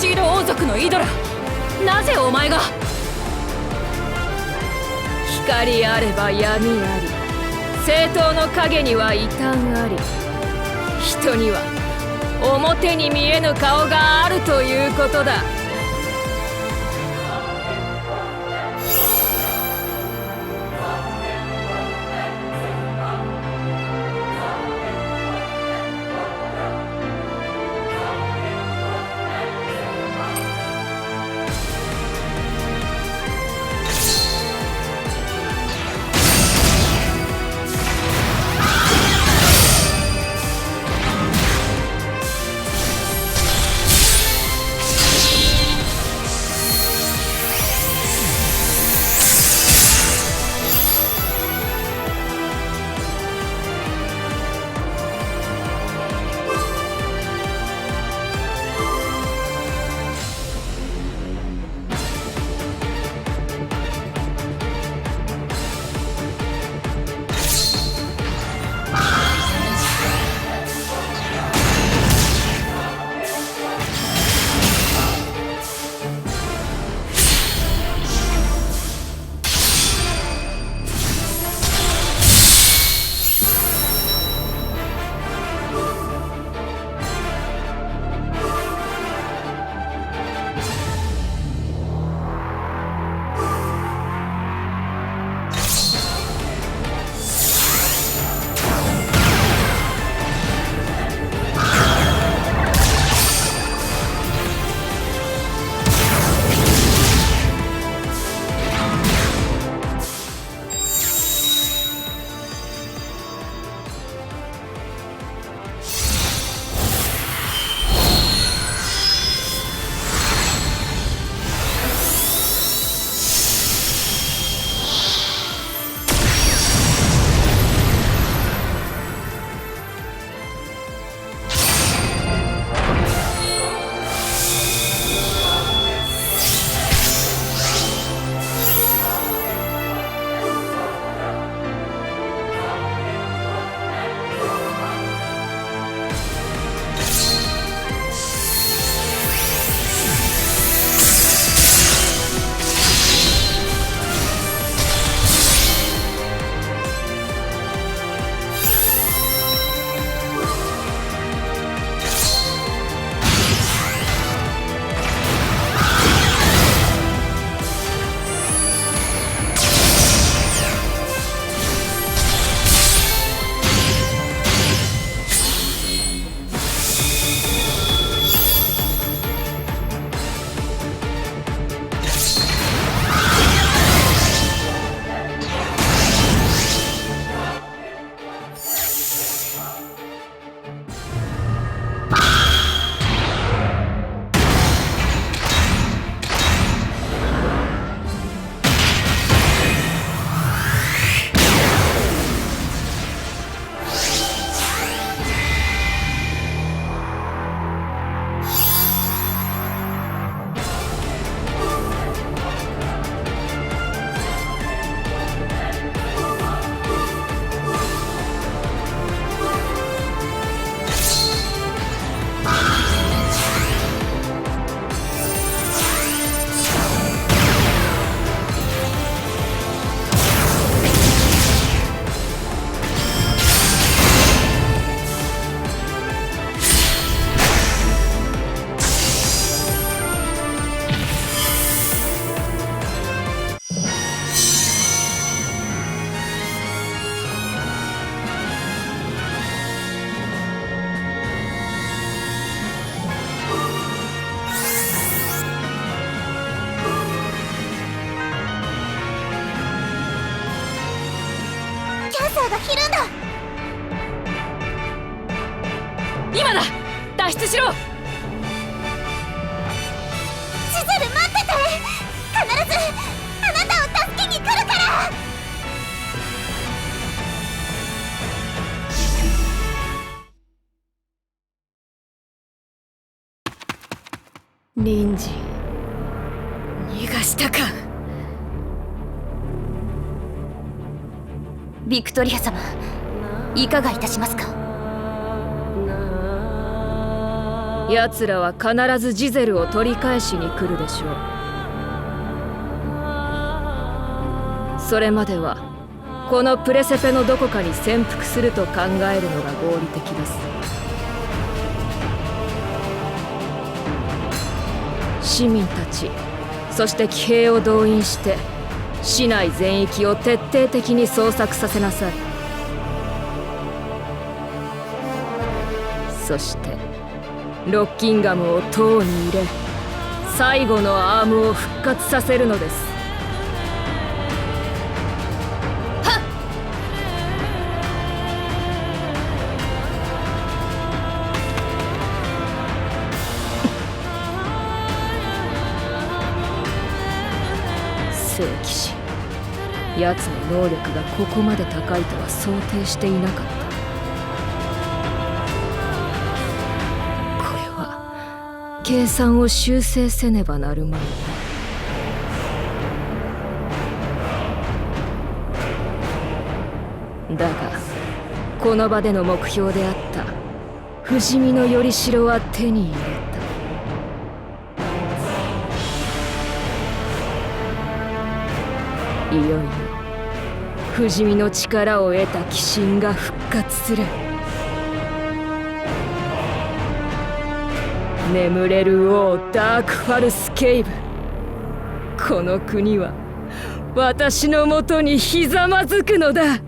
シード王族のイドラ。なぜお前が？光あれば闇あり。正当の影には異端あり。人には表に見えぬ顔があるということだ。がひるんだ。今だ。脱出しろ。シズル待ってて。必ずあなたを助けに来るから。リンジ逃がしたか。ビクトリア様いかがいたしますか？奴らは必ずジゼルを取り返しに来るでしょう。それまではこのプレセペのどこかに潜伏すると考えるのが合理的です。市民たちそして騎兵を動員して市内全域を徹底的に捜索させなさい。そしてロッキンガムを塔に入れ最後のアームを復活させるのです。聖騎士。奴の能力がここまで高いとは想定していなかった。これは計算を修正せねばなるまいだがこの場での目標であった不死身のよりしろは手に入れた。いよいよ不死身の力を得た鬼神が復活する。眠れる王ダークファルスケイブ。この国は私のもとにひざまずくのだ。